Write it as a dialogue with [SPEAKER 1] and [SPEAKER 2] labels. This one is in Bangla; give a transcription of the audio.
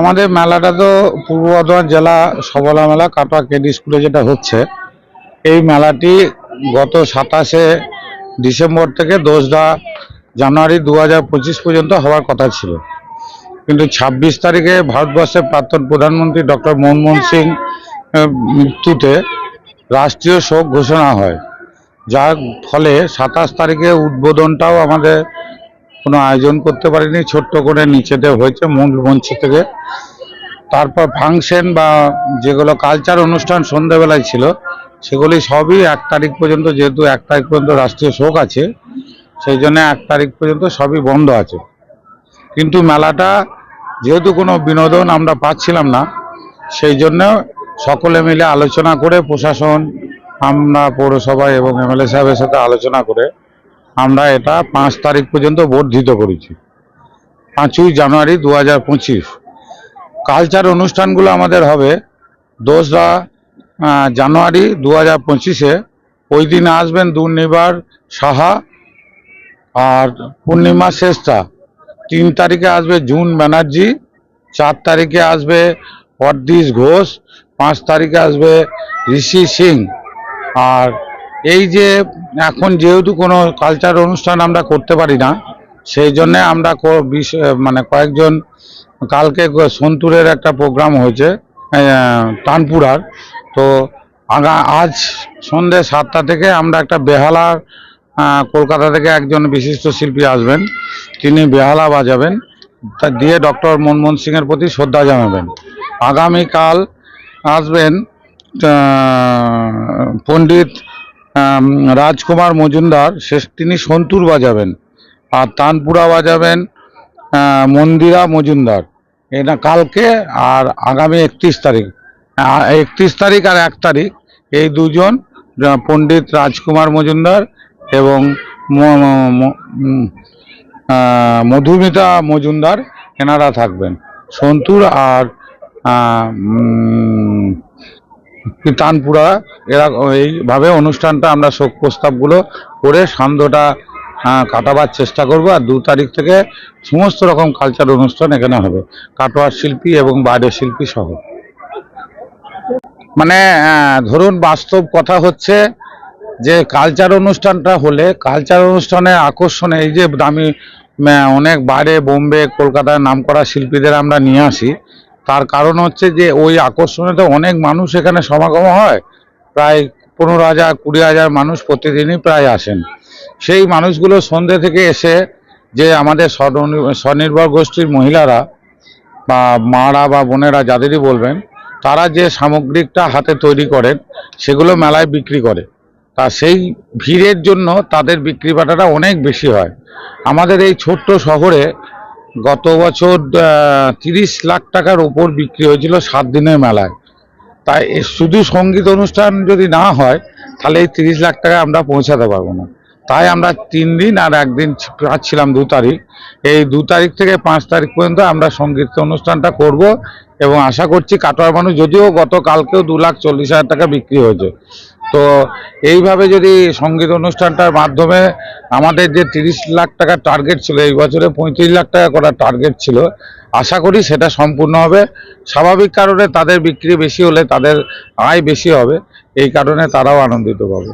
[SPEAKER 1] আমাদের মেলাটা তো পূর্ব বর্ধমান জেলা সবলা মেলা, কাটোয়া কেডি স্কুলে যেটা হচ্ছে, এই মেলাটি গত সাতাশে ডিসেম্বর থেকে দোসরা জানুয়ারি দু হাজার পঁচিশ পর্যন্ত হওয়ার কথা ছিল। কিন্তু ছাব্বিশ তারিখে ভারতবর্ষের প্রাক্তন প্রধানমন্ত্রী ডক্টর মনমোহন সিং মৃত্যুতে রাষ্ট্রীয় শোক ঘোষণা হয়। যার ফলে সাতাশ তারিখে উদ্বোধনটাও আমাদের কোনো আয়োজন করতে পারিনি, ছোট্ট করে নিচেতে হয়েছে মূল মঞ্চ থেকে। তারপর ফাংশন বা যেগুলো কালচার অনুষ্ঠান সন্ধ্যাবেলায় ছিল, সেগুলি সবই এক তারিখ পর্যন্ত, যেহেতু এক তারিখ পর্যন্ত রাষ্ট্রীয় শোক আছে, সেই জন্য এক তারিখ পর্যন্ত সবই বন্ধ আছে। কিন্তু মেলাটা যেহেতু কোনো বিনোদন আমরা পাচ্ছিলাম না, সেই জন্য সকলে মিলে আলোচনা করে প্রশাসন, আমরা পৌরসভা এবং এমএলএ সাহেবের সাথে আলোচনা করে আমরা এটা পাঁচ তারিখ পর্যন্ত বর্ধিত করেছি। পাঁচই জানুয়ারি দু হাজার পঁচিশ। কালচার অনুষ্ঠানগুলো আমাদের হবে দোসরা জানুয়ারি দু হাজার পঁচিশে। ওই দিন আসবেন দুর্নিবার সাহা আর পূর্ণিমা শেষটা। তিন তারিখে আসবে জুন ব্যানার্জি, চার তারিখে আসবে পরদিশ ঘোষ, পাঁচ তারিখে আসবে ঋষি সিং। আর এই যে এখন যেহেতু কোনো কালচার অনুষ্ঠান আমরা করতে পারি না, সেই জন্যে আমরা মানে কয়েকজন কালকে সন্তুরের একটা প্রোগ্রাম হয়েছে তানপুরার। তো আগা, আজ সন্ধ্যে সাতটা থেকে আমরা একটা বেহালার কলকাতা থেকে একজন বিশিষ্ট শিল্পী আসবেন, তিনি বেহালা বাজাবেন, তা দিয়ে ডক্টর মনমোহন সিংয়ের প্রতি শ্রদ্ধা জানাবেন। আগামীকাল আসবেন পণ্ডিত রাজকুমার মজুমদার, শেষ তিনি সন্তুর বাজাবেন, আর তানপুরা বাজাবেন মন্দিরা মজুমদার। এটা কালকে আর আগামী একত্রিশ তারিখ একত্রিশ তারিখ আর এক তারিখ, এই দুজন পণ্ডিত রাজকুমার মজুমদার এবং মধুমিতা মজুমদার, এনারা থাকবেন। সন্তুর আর তানপুরা, এরা এইভাবে অনুষ্ঠানটা আমরা শোক প্রস্তাবগুলো করে সান্ধ্যটা কাটাবার চেষ্টা করব আর দু তারিখ থেকে সমস্ত রকম কালচার অনুষ্ঠান এখানে হবে, কাটোয়ার শিল্পী এবং বাইরের শিল্পী সহ। মানে ধরুন বাস্তব কথা হচ্ছে যে কালচার অনুষ্ঠানটা হলে কালচার অনুষ্ঠানের আকর্ষণে এই যে দামি অনেক বাইরে বোম্বে, কলকাতার নামকরা শিল্পীদের আমরা নিয়ে আসি তার কারণ হচ্ছে যে ওই আকর্ষণে তো অনেক মানুষ এখানে সমাগম হয়। প্রায় পনেরো হাজার, কুড়ি হাজার মানুষ প্রতিদিনই প্রায় আসেন। সেই মানুষগুলো সন্ধ্যে থেকে এসে যে আমাদের স্বনির্ভর গোষ্ঠীর মহিলারা বা মারা বা বোনেরা যাদেরই বলবেন, তারা যে সামগ্রিকটা হাতে তৈরি করেন, সেগুলো মেলায় বিক্রি করে। তা সেই ভিড়ের জন্য তাদের বিক্রি বাটাটা অনেক বেশি হয়। আমাদের এই ছোট্ট শহরে গত বছর তিরিশ লাখ টাকার ওপর বিক্রি হয়েছিল সাত দিনের মেলায়। তাই শুধু সংগীত অনুষ্ঠান যদি না হয়, তাহলে এই তিরিশ লাখ টাকা আমরা পৌঁছাতে পারব না। তাই আমরা তিন দিন আর একদিন ছি- পাচ্ছিলাম দু তারিখ। এই দু তারিখ থেকে পাঁচ তারিখ পর্যন্ত আমরা সংগীত অনুষ্ঠানটা করব এবং আশা করছি কাটোয়ার মানুষ, যদিও গতকালকেও দু লাখ চল্লিশ হাজার টাকা বিক্রি হয়েছে। তো এইভাবে যদি সংগীত অনুষ্ঠানটার মাধ্যমে আমাদের যে তিরিশ লাখ টাকার টার্গেট ছিল, এই বছরে পঁয়ত্রিশ লাখ টাকা করার টার্গেট ছিল, আশা করি সেটা সম্পূর্ণ হবে। স্বাভাবিক কারণে তাদের বিক্রি বেশি হলে তাদের আয় বেশি হবে, এই কারণে তারাও আনন্দিত পাবে।